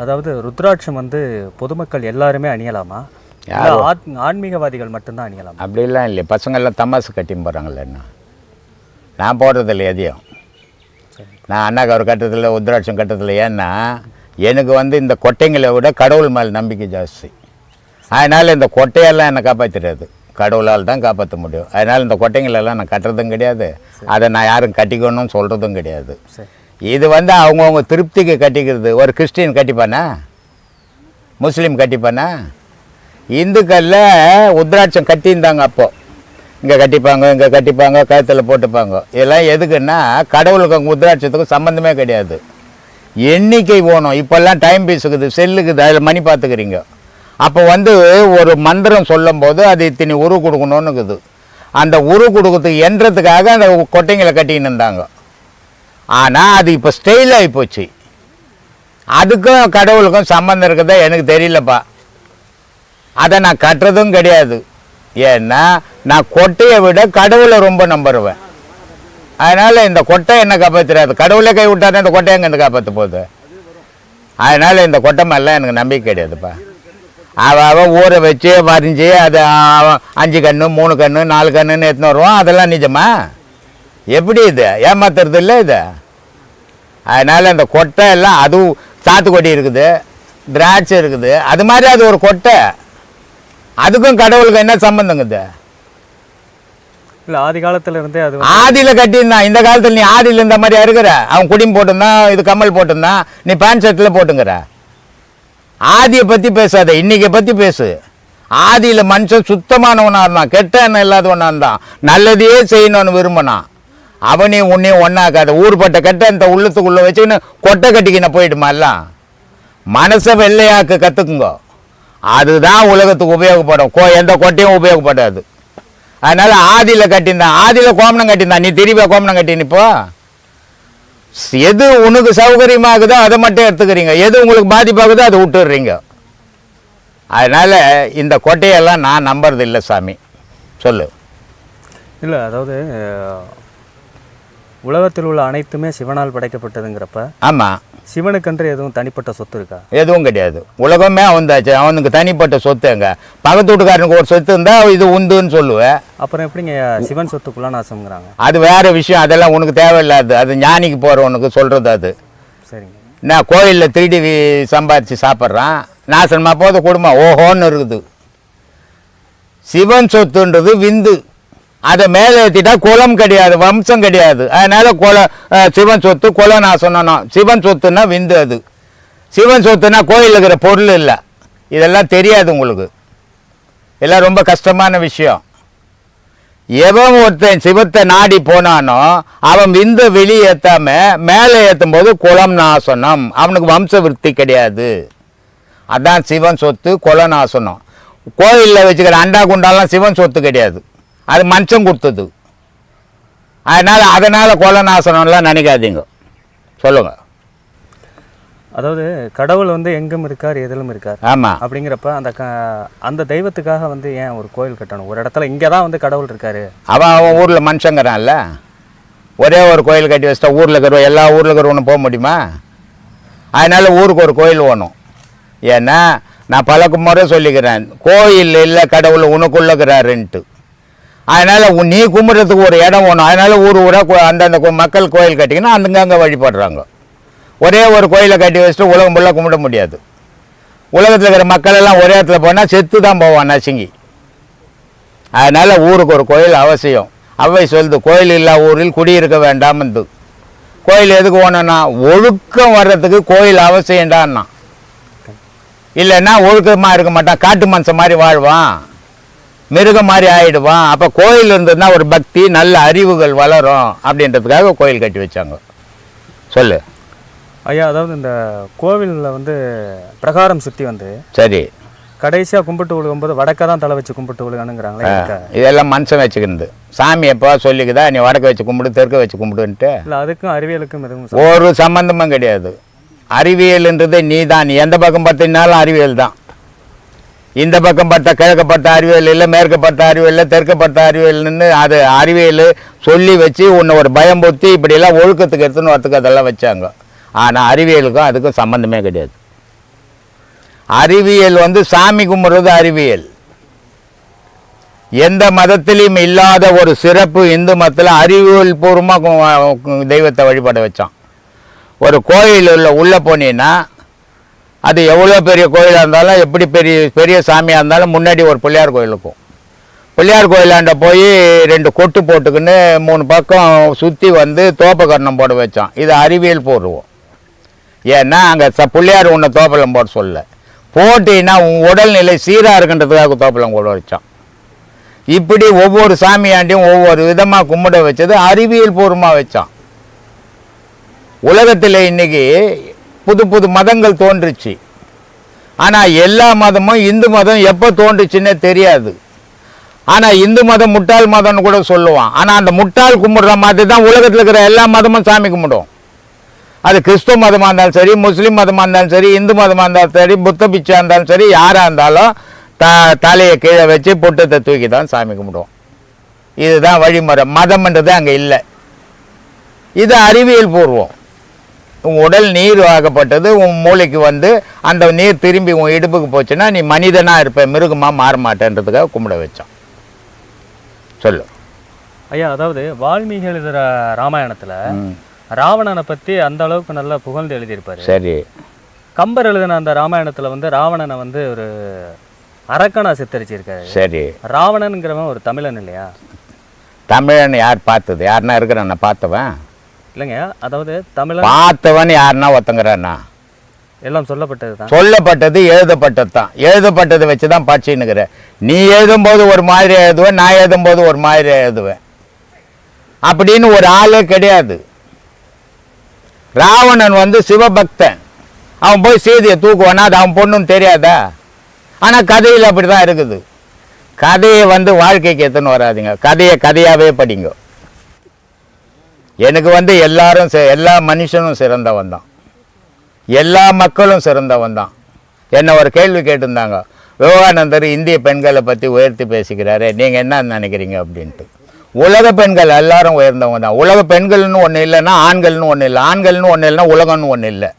அதாவது ருத்ராட்சம் வந்து பொதுமக்கள் எல்லாருமே அணியலாமா? இல்ல ஆன்மீகவாதிகள் மட்டும்தான் அணியலாமா? அப்படிலாம் இல்லையே பசங்கள்லாம் தமாசு கட்டின்னு போகிறாங்களே என்ன? நான் போடுறதில்ல எதையும் சரி நான் அண்ணாக்கு ஒரு கட்டத்தில் உத்ராட்சம் கட்டத்தில் ஏன்னா எனக்கு வந்து இந்த கொட்டைங்களை விட கடவுள் மேல் நம்பிக்கை ஜாஸ்தி. அதனால் இந்த கொட்டையெல்லாம் என்னை காப்பாற்றிடாது கடவுளால் தான் காப்பாற்ற முடியும். அதனால் இந்த கொட்டைங்களெல்லாம் நான் கட்டுறதும் கிடையாது. அதை நான் யாரும் கட்டிக்கணும்னு சொல்கிறதும் கிடையாது. இது வந்து அவங்கவுங்க திருப்திக்கு கட்டிக்கிறது. ஒரு கிறிஸ்டின் கட்டிப்பானா? முஸ்லீம் கட்டிப்பானா? இந்துக்களில் உத்ராட்சம் கட்டியிருந்தாங்க அப்போது இங்கே கட்டிப்பாங்க இங்கே கட்டிப்பாங்க கழுத்தில் போட்டுப்பாங்க. இதெல்லாம் எதுக்குன்னா கடவுளுக்கு அவங்க உத்ராட்சத்துக்கும் சம்மந்தமே கிடையாது. எண்ணிக்கை போகணும். இப்போல்லாம் டைம் பீஸுக்குது செல்லுக்குது அதில் மணி பார்த்துக்கிறீங்க. அப்போ வந்து ஒரு மந்திரம் சொல்லும்போது அது இத்தனை உரு கொடுக்கணும்னு இருக்குது அந்த உரு கொடுக்கறதுக்கு என்றதுக்காக அந்த கொட்டைங்களை கட்டின்னு இருந்தாங்க. ஆனால் அது இப்போ ஸ்டைல் ஆகி போச்சு. அதுக்கும் கடவுளுக்கும் சம்மந்தம் இருக்குதா எனக்கு தெரியலப்பா. அதை நான் கட்டுறதும் கிடையாது. ஏன்னா நான் கொட்டையை விட கடவுளை ரொம்ப நம்புறேன் அதனால் இந்த கொட்டை என்ன காப்பாற்றுறாது கடவுளே கை விட்டாதான் இந்த கொட்டை எங்கே காப்பாற்ற போகுது? அதனால் இந்த கொட்டை மேலாம் எனக்கு நம்பிக்கை கிடையாதுப்பா. அவன் அவ ஊரை வச்சு வரைஞ்சி அது அஞ்சு கன்று மூணு கன்று நாலு கன்றுன்னு எடுத்துன்னு வருவான். அதெல்லாம் நிஜமா? எப்படி இது? ஏமாத்துறது இல்லை இது? அதனால் இந்த கொட்டை எல்லாம் அதுவும் சாத்துக்கொடி இருக்குது. திராட்சை இருக்குது. அது மாதிரி அது ஒரு கொட்டை. அதுக்கும் கடவுளுக்கு என்ன சம்பந்தங்குது இல்ல ஆதி காலத்துல இருந்தே அது ஆதியில் கட்டியிருந்தான் இந்த காலத்தில் நீ ஆதியில் இருந்த மாதிரி இருக்கிற அவன் குடிம் போட்டிருந்தான் இது கம்மல் போட்டிருந்தான் நீ பேண்ட் ஷர்ட்டில் போட்டுங்கிற. ஆதியை பற்றி பேசாத இன்னைக்கு பற்றி பேசு. ஆதியில் மனுஷன் சுத்தமானவனாக இருந்தான் கெட்ட எண்ணம் இல்லாதவனாக இருந்தான். நல்லதையே செய்யணும்னு விரும்பினான். அவனையும் உன்னையும் ஒன்றாக்காத ஊர்பட்ட கட்டை அந்த உள்ளத்துக்குள்ளே வச்சுக்கின்னு கொட்டை கட்டிக்கின போயிடுமா எல்லாம்? மனசை வெள்ளையாக்க கற்றுக்குங்க அதுதான் உலகத்துக்கு உபயோகப்படும். கோ எந்த கொட்டையும் உபயோகப்படாது. அதனால் ஆதியில் கட்டியிருந்தான் ஆதியில் கோமணம் கட்டியிருந்தான் நீ திரும்பியா கோமணம் கட்டினிப்போ இப்போ? எது உனக்கு சௌகரியமாகுதோ அதை மட்டும் எடுத்துக்கிறீங்க. எது உங்களுக்கு பாதிப்பாகுதோ அதை விட்டுடுறீங்க. அதனால் இந்த கொட்டையெல்லாம் நான் நம்புறது இல்லை சாமி. சொல்லு. இல்லை அதாவது உலகத்தில் உள்ள அனைத்துமே சிவனால் படைக்கப்பட்டதுங்கிறப்ப ஆமாம் சிவனுக்கென்று எதுவும் தனிப்பட்ட சொத்து இருக்கா? எதுவும் கிடையாது. உலகமே அவன்தாச்சு. அவனுக்கு தனிப்பட்ட சொத்துங்க பக்கத்து வீட்டுக்காரனுக்கு ஒரு சொத்து இருந்தால் இது உண்டுன்னு சொல்லுவேன் அப்புறம் எப்படிங்க சிவன் சொத்துக்குள்ள நாசம்ங்கிறாங்க? அது வேற விஷயம். அதெல்லாம் உனக்கு தேவையில்லாது. அது ஞானிக்கு போகிறவனுக்கு சொல்கிறது அது. சரிங்க. நான் கோயிலில் திருடி சம்பாரித்து சாப்பிட்றான். நாசனமாக போத குடும்பம். ஓஹோன்னு இருக்குது. சிவன் சொத்துன்றது விந்து. அதை மேலே ஏற்றிட்டா குலம் கிடையாது வம்சம் கிடையாது. அதனால் குல சிவன் சொத்து குல சொன்னோம் சிவன் சொத்துன்னா விந்து அது. சிவன் சொத்துனா கோயிலில் இருக்கிற பொருள் இல்லை. இதெல்லாம் தெரியாது உங்களுக்கு. இதெல்லாம் ரொம்ப கஷ்டமான விஷயம். எவன் ஒருத்தன் சிவத்தை நாடி போனானோ அவன் விந்த வெளியே ஏற்றாம மேலே ஏற்றும் போது குளம் நாசனம் அவனுக்கு வம்ச விருத்தி கிடையாது. அதான் சிவன் சொத்து குல நாசனம் கோயிலில் வச்சுக்கிற அண்டா குண்டாலாம் சிவன் சொத்து கிடையாது. அது மனுஷன் கொடுத்தது. அதனால் அதனால் குல நாசனம்லாம் நினைக்காதீங்க. சொல்லுங்க. அதாவது கடவுள் வந்து எங்கும் இருக்கார் எதிலும் இருக்கார். ஆமாம் அப்படிங்கிறப்ப அந்த க அந்த தெய்வத்துக்காக வந்து ஏன் ஒரு கோயில் கட்டணும்? ஒரு இடத்துல இங்கே தான் வந்து கடவுள் இருக்காரு. அவன் அவன் ஊரில் மனுஷங்கிறான்ல. ஒரே ஒரு கோயில் கட்டி வச்சிட்டா ஊரில் இருக்கிற எல்லா ஊரில் இருக்கிறவனும் போக முடியுமா? அதனால் ஊருக்கு ஒரு கோயில் வேணும். ஏன்னா நான் பல முறை சொல்லிக்கிறேன். கோயில் இல்லை கடவுள் உனக்குள்ளக்கிறாருன்ட்டு அதனால் நீ கும்பிட்றதுக்கு ஒரு இடம் ஒன்று அதனால் ஊர் ஊராக அந்தந்த கோ- மக்கள் கோயில் கட்டிங்கன்னா அங்கங்கே வழிபடுறாங்க. ஒரே ஒரு கோயிலை கட்டி வச்சுட்டு உலகம் ஃபுல்லாக கும்பிட முடியாது. உலகத்தில் இருக்கிற மக்கள் எல்லாம் ஒரே இடத்துல போனால் செத்து தான் போவான் நசுங்கி. அதனால் ஊருக்கு ஒரு கோயில் அவசியம். அவை சொல்லுது கோயில் இல்லா ஊரில் குடியிருக்க வேண்டாம்னு கோயில் எதுக்கு போனோன்னா ஒழுக்கம் வர்றதுக்கு கோயில் அவசியம்டான்னா. இல்லைன்னா ஒழுக்கமாக இருக்க மாட்டான். காட்டு மனுஷன் மாதிரி வாழ்வான். மிருகம் மாதிரி ஆயிடுவான். அப்போ கோயில் இருந்ததுன்னா ஒரு பக்தி நல்ல அறிவுகள் வளரும் அப்படின்றதுக்காக கோயில் கட்டி வச்சாங்க. சொல்லு. ஐயா அதாவது இந்த கோவிலில் வந்து பிரகாரம் சுற்றி வந்து சரி. கடைசியாக கும்பிட்டு விழுகும்போது வடக்க தான் தலை வச்சு கும்பிட்டு விழுகணுங்கிறாங்களே இதெல்லாம் மனுஷன் வச்சுக்கிறது. சாமி எப்போ சொல்லிக்குதா? நீ வடக்க வச்சு கும்பிடு தெற்க வச்சு கும்பிடுன்ட்டு. இல்லை அதுக்கும் அறிவியலுக்கும் எதுவும் ஒரு சம்பந்தமும் கிடையாது. அறிவியல்ன்றது நீ தான் நீ எந்த பக்கம் பார்த்தினாலும் அறிவியல் தான் இந்த பக்கம் பார்த்தா கிழக்கப்பட்ட அறிவியல் இல்லை மேற்கப்பட்ட அறிவியல் இல்லை தெற்கப்பட்ட அறிவியல்னு அது அறிவியல் சொல்லி வச்சு உன்னை ஒரு பயம் பொத்தி இப்படியெல்லாம் ஒழுக்கத்துக்கு எடுத்துன்னு வரத்துக்கு அதெல்லாம் வச்சாங்க. ஆனால் அறிவியலுக்கும் அதுக்கும் சம்மந்தமே கிடையாது. அறிவியல் வந்து சாமி கும்பிட்றது அறிவியல். எந்த மதத்திலையும் இல்லாத ஒரு சிறப்பு இந்து மதத்தில் அறிவியல் பூர்வமாக தெய்வத்தை வழிபட வச்சான். ஒரு கோயில் உள்ள உள்ளே போனீங்கன்னா அது எவ்வளோ பெரிய கோயிலாக இருந்தாலும் எப்படி பெரிய பெரிய சாமியாக இருந்தாலும் முன்னாடி ஒரு பிள்ளையார் கோயில் இருக்கும். பிள்ளையார் கோயிலாண்ட போய் ரெண்டு கொட்டு போட்டுக்கின்னு மூணு பக்கம் சுற்றி வந்து தோப்பக்கரணம் போட வச்சோம் இது அறிவியல் போடுவோம். ஏன்னா அங்கே ச பிள்ளையார் உன்னை தோப்பலம் போட சொல்ல. போட்டின்னா உன் உடல்நிலை சீராக இருக்குன்றதுக்காக தோப்பலம் போட வச்சோம் இப்படி ஒவ்வொரு சாமியாண்டியும் ஒவ்வொரு விதமாக கும்பிட வச்சது அறிவியல் பூர்வமாக வச்சான். உலகத்தில் இன்னைக்கு புது புது மதங்கள் தோன்றுச்சு. ஆனால் எல்லா மதமும் இந்து மதம் எப்போ தோன்றுச்சுன்னே தெரியாது. ஆனால் இந்து மதம் முட்டாள் மதம்னு கூட சொல்லுவான். ஆனால் அந்த முட்டாள் கும்பிடுற மாதிரி தான் உலகத்தில் இருக்கிற எல்லா மதமும் சாமி கும்பிடும். அது கிறிஸ்துவ மதமாக இருந்தாலும் சரி முஸ்லீம் மதமாக இருந்தாலும் சரி இந்து மதமாக இருந்தாலும் சரி புத்த பிச்சா இருந்தாலும் சரி யாராக இருந்தாலும் த தலையை கீழே வச்சு பொட்டத்தை தூக்கி தான் சாமி கும்பிடுவோம். இதுதான் வழிமுறை. மதம்ன்றது அங்கே இல்லை. இது அறிவியல் பூர்வம். உன் உடல் நீர் ஆகப்பட்டது உன் மூளைக்கு வந்து அந்த நீர் திரும்பி உன் இடுப்புக்கு போச்சுன்னா நீ மனிதனாக இருப்ப மிருகமாக மாற மாட்டேன்றதுக்காக கும்பிட வச்சான். சொல்லு. ஐயா அதாவது வால்மீகி எழுதுகிற ராமாயணத்துல. ராவணனை பத்தி அந்த அளவுக்கு நல்லா புகழ்ந்து எழுதியிருப்பாரு. சரி. கம்பர் எழுதின அந்த ராமாயணத்துல வந்து ராவணனை வந்து ஒரு அரக்கனா சித்தரிச்சிருக்காரு. சரி. ராவணனுங்கிறவன் ஒரு தமிழன் இல்லையா? தமிழன் யார் பார்த்தது? யாருன்னா இருக்கிறான் பார்த்தவன்? இல்லைங்க. அதாவது தமிழன் பார்த்தவன் யாருன்னா ஒருத்தங்கிறானா எல்லாம் சொல்லப்பட்டது தான் சொல்லப்பட்டது எழுதப்பட்டது தான் எழுதப்பட்டதை வச்சு தான் படிச்சுன்னுக்கிற நீ எழுதும்போது ஒரு மாதிரி எழுதுவேன் நான் எழுதும்போது ஒரு மாதிரி எழுதுவேன். அப்படின்னு ஒரு ஆளே கிடையாது. ராவணன் வந்து சிவபக்தன். அவன் போய் சீதையை தூக்குவானா அது அவன் பொண்ணுன்னு தெரியாதா? ஆனால் கதையில் அப்படி தான் இருக்குது. கதையை வந்து வாழ்க்கைக்கு எத்தனை வராதுங்க. கதையை கதையாகவே படிங்க. எனக்கு வந்து எல்லாரும் எல்லா மனுஷனும் சிறந்தவன் தான். எல்லா மக்களும் சிறந்தவன் தான். என்ன ஒரு கேள்வி கேட்டிருந்தாங்க விவேகானந்தர் இந்திய பெண்களை பற்றி உயர்த்தி பேசிக்கிறாரு நீங்கள் என்ன நினைக்கிறீங்க அப்படின்ட்டு. உலக பெண்கள் எல்லாரும் உயர்ந்தவங்க தான். உலக பெண்கள்னு ஒன்று இல்லைன்னா ஆண்கள்னு ஒன்று இல்லை. ஆண்கள்னு ஒன்று இல்லைன்னா உலகம்னு ஒன்று இல்லை.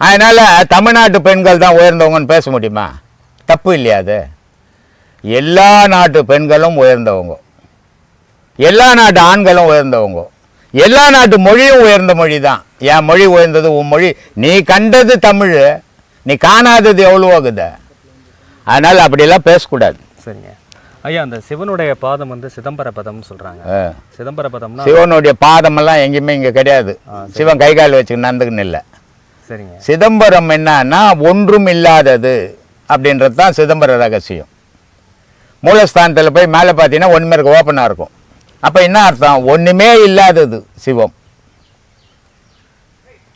அதனால் தமிழ்நாட்டு பெண்கள் தான் உயர்ந்தவங்கன்னு பேச முடியுமா? தப்பு இல்லையா அது? எல்லா நாட்டு பெண்களும் உயர்ந்தவங்க. எல்லா நாட்டு ஆண்களும் உயர்ந்தவங்க. எல்லா நாட்டு மொழியும் உயர்ந்த மொழி தான் என் மொழி உயர்ந்தது உன் மொழி. நீ கண்டது தமிழ். நீ காணாதது எவ்வளோகுத அதனால் அப்படியெல்லாம் பேசக்கூடாது. சரிங்க. ஐயா அந்த சிவனுடைய பாதம் வந்து சிதம்பர பதம்னு சொல்றாங்க. ஆ. சிதம்பர பதம்னா சிவனுடைய பாதமெல்லாம் எங்கேயுமே இங்கே கிடையாது. சிவன் கை கால் வச்சுக்க நந்துக்குன்னு இல்லை. சரிங்க. சிதம்பரம் என்னன்னா ஒன்றும் இல்லாதது அப்படின்றது தான் சிதம்பர ரகசியம். மூலஸ்தானத்தில் போய் மேலே பார்த்தீங்கன்னா ஒன்றுமே இருக்க ஓப்பனாக இருக்கும். அப்போ என்ன அர்த்தம்? ஒன்றுமே இல்லாதது சிவம்.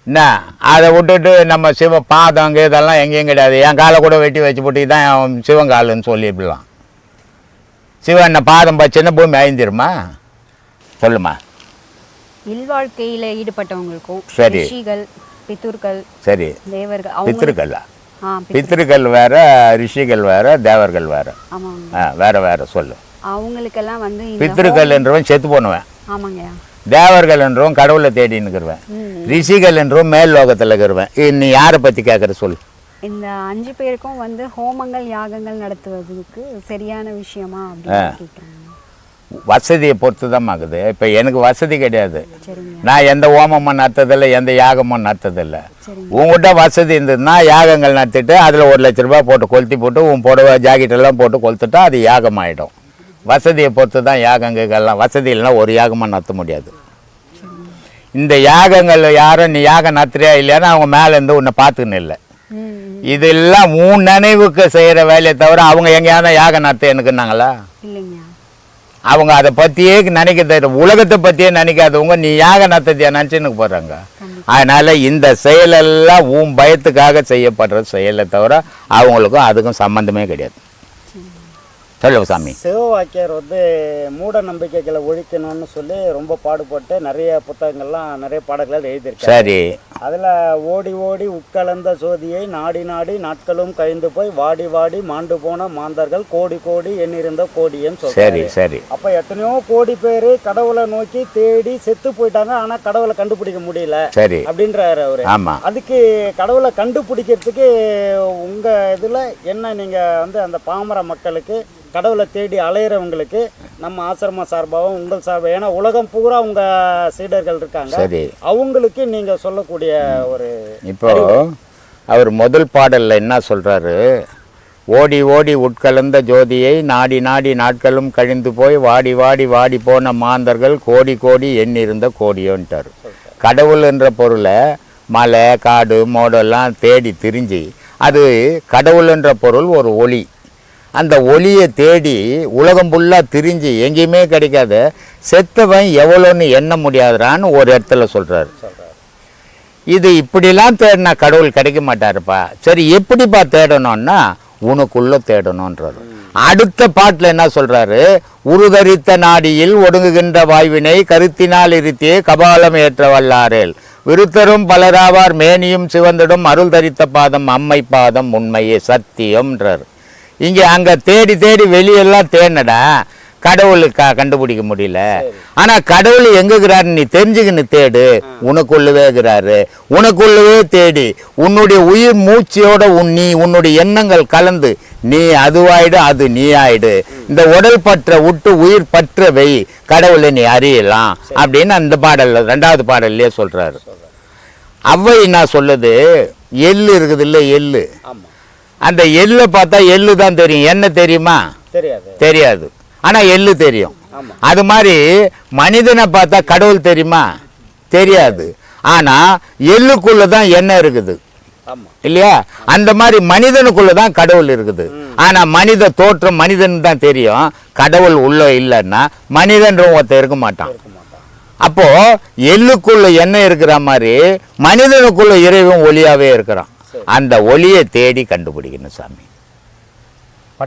என்ன? அதை விட்டுட்டு நம்ம சிவ பாதம் இதெல்லாம் எங்கேயும் கிடையாது. என் காலை கூட வெட்டி வச்சு போட்டு தான் என் சிவன் காலுன்னு சொல்லிடலாம் சிவன் என்ன பாதம் பச்சுன்னா பூமி அழிந்திருமா சொல்லுமா. இல்வாழ்க்கையில ஈடுபட்டவங்களுக்கும் சரி. பித்துர்கள் சரி. தேவர்கள் பித்திருக்கல்லா பித்திருக்கள் வேற ரிஷிகள் வேற தேவர்கள் வேற. ஆ, வேற வேற சொல்லு. அவங்களுக்கெல்லாம் வந்து பித்திருக்கள் என்றவன் செத்து போனவன். ஆமாங்கய்யா. தேவர்கள் என்றவன் கடவுளை தேடின்னு இருக்கிறவன் ம். ரிஷிகள் என்றவன் மேல் லோகத்தில் இருக்கிறவன். இ- நீ யாரை பற்றி கேட்குற சொல்லு. இந்த அஞ்சு பேருக்கும் வந்து ஹோமங்கள் யாகங்கள் நடத்துவதற்கு சரியான விஷயமா வசதியை பொறுத்து தான் ஆகுது. இப்போ எனக்கு வசதி கிடையாது. நான் எந்த ஹோமமும் நடத்ததில்லை எந்த யாகமும் நடத்ததில்லை. சரிங்க. உங்ககிட்ட வசதி இருந்ததுன்னா யாகங்கள் நடத்திட்டு அதில் ஒரு லட்ச ரூபாய் போட்டு கொளுத்தி போட்டு உன் புடவை ஜாக்கெட் எல்லாம் போட்டு கொளுத்துட்டா அது யாகம் ஆகிடும் வசதியை பொறுத்து தான் யாகங்கள்லாம் வசதி இல்லைன்னா ஒரு யாகமாக நடத்த முடியாது. இந்த யாகங்கள் யாரும் நீ யாகம் நடத்துறியா இல்லையான்னு அவங்க மேலே இருந்து உன்னை பார்த்துக்கின்னு இல்லை. இதெல்லாம் உன் நினைவுக்கு செய்கிற வேலையை தவிர அவங்க எங்கேயாவது யாகம் நடத்த எனக்குன்னாங்களா? அவங்க அதை பற்றியே நினைக்கிறது உலகத்தை பற்றியே நினைக்காதவங்க நீ யாக நடத்தியா நினச்சின்னு போகிறாங்க அதனால் இந்த செயலெல்லாம் உன் பயத்துக்காக செய்யப்படுற செயலை தவிர அவங்களுக்கும் அதுக்கும் சம்மந்தமே கிடையாது. சொல்லு சாமி. சிவவாக்கியர் வந்து மூட நம்பிக்கைகளை ஒழிக்கணும்னு சொல்லி ரொம்ப பாடுபட்டு நிறைய புத்தகங்கள்லாம் நிறைய பாடல்கள் எழுதியிருக்காரு சரி. அதுல ஓடி ஓடி உட்கலந்த சோதியை நாடி நாடி நாட்களும் கழிந்து போய் வாடி வாடி மாண்டு போன மாந்தர்கள் கோடி கோடி எண்ணிருந்த கோடியும் சரி சரி. அப்ப எத்தனையோ கோடி பேர் கடவுளை நோக்கி தேடி செத்து போயிட்டாங்க. ஆனா கடவுளை கண்டுபிடிக்க முடியல சரி. அப்படின்றாரு அவரு. ஆமாம் அதுக்கு கடவுளை கண்டுபிடிக்கிறதுக்கு உங்க இதுல என்ன நீங்க வந்து அந்த பாமர மக்களுக்கு கடவுளை தேடி அலையிறவங்களுக்கு நம்ம ஆசிரம சார்பாகவும் உங்கள் சார்பாக ஏன்னா உலகம் பூரா உங்க சீடர்கள் இருக்காங்க. அவங்களுக்கு நீங்க சொல்லக்கூடிய ஒரு இப்போ அவர் முதல் பாடல்ல என்ன சொல்றாரு? ஓடி ஓடி உட்கலந்த ஜோதியை நாடி நாடி நாட்களும் கழிந்து போய் வாடி வாடி வாடி போன மாந்தர்கள் கோடி கோடி எண்ணிருந்த கோடியோன்ட்டார். கடவுள் என்ற பொருளை மலை காடு மோடெல்லாம் தேடி திரிஞ்சு அது கடவுள் என்ற பொருள் ஒரு ஒளி. அந்த ஒளியை தேடி உலகம் ஃபுல்லாக திரிஞ்சு எங்கேயுமே கிடைக்காத செத்தவன் எவ்வளோன்னு எண்ண முடியாதுறான்னு ஒரு இடத்துல சொல்கிறாரு இது இப்படிலாம் தேடினா கடவுள் கிடைக்க மாட்டாருப்பா சரி எப்படிப்பா தேடணும்னா உனக்குள்ள தேடணுன்றாரு அடுத்த பாட்டில் என்ன சொல்றாரு? உருதரித்த நாடியில் ஒடுங்குகின்ற வாய்வினை கருத்தினால் இருத்தியே கபாலம் ஏற்ற வல்லாரேல். விருத்தரும் பலராவார் மேனியும் சிவந்திடும் அருள் தரித்த பாதம் அம்மை பாதம் உண்மையே சத்தியம்ன்றார். இங்கே அங்கே தேடி தேடி வெளியெல்லாம் தேடினடா கடவுளுக்கா கண்டுபிடிக்க முடியல. ஆனா கடவுள் எங்குகிறாரு நீ தெரிஞ்சுக்கின்னு தேடு. உனக்குள்ளவே இருக்கிறாரு. உனக்குள்ளவே தேடி. உன்னுடைய உயிர் மூச்சையோட உன் நீ உன்னுடைய எண்ணங்கள் கலந்து நீ அதுவாயிடு அது நீ ஆயிடு. இந்த உடல் பற்ற விட்டு உயிர் பற்ற வை. கடவுளை நீ அறியலாம். அப்படின்னு அந்த பாடல்ல ரெண்டாவது பாடல்லையே சொல்றாரு. அவ்வை என்ன சொல்லுது? எள்ளு இருக்குது இல்ல எள்ளு. அந்த எள்ளை பார்த்தா எள்ளு தான் தெரியும். என்ன தெரியுமா? தெரியாது. தெரியாது. ஆனா எள்ளு தெரியும். அது மாதிரி மனிதனை பார்த்தா கடவுள் தெரியுமா? தெரியாது. ஆனா எள்ளுக்குள்ள தான் எண்ணெய் இருக்குது. இல்லையா? அந்த மாதிரி மனிதனுக்குள்ள தான் கடவுள் இருக்குது. ஆனா மனித தோற்றம் மனிதன் தான் தெரியும். கடவுள் உள்ள இல்லைன்னா மனிதன்ற ஒருத்தன் இருக்க மாட்டான். அப்போ எள்ளுக்குள்ள எண்ணெய் இருக்கிற மாதிரி மனிதனுக்குள்ள இறைவன் ஒளியாவே இருக்கிறான். அந்த ஒளியை தேடி கண்டுபிடிக்கணும் சாமி.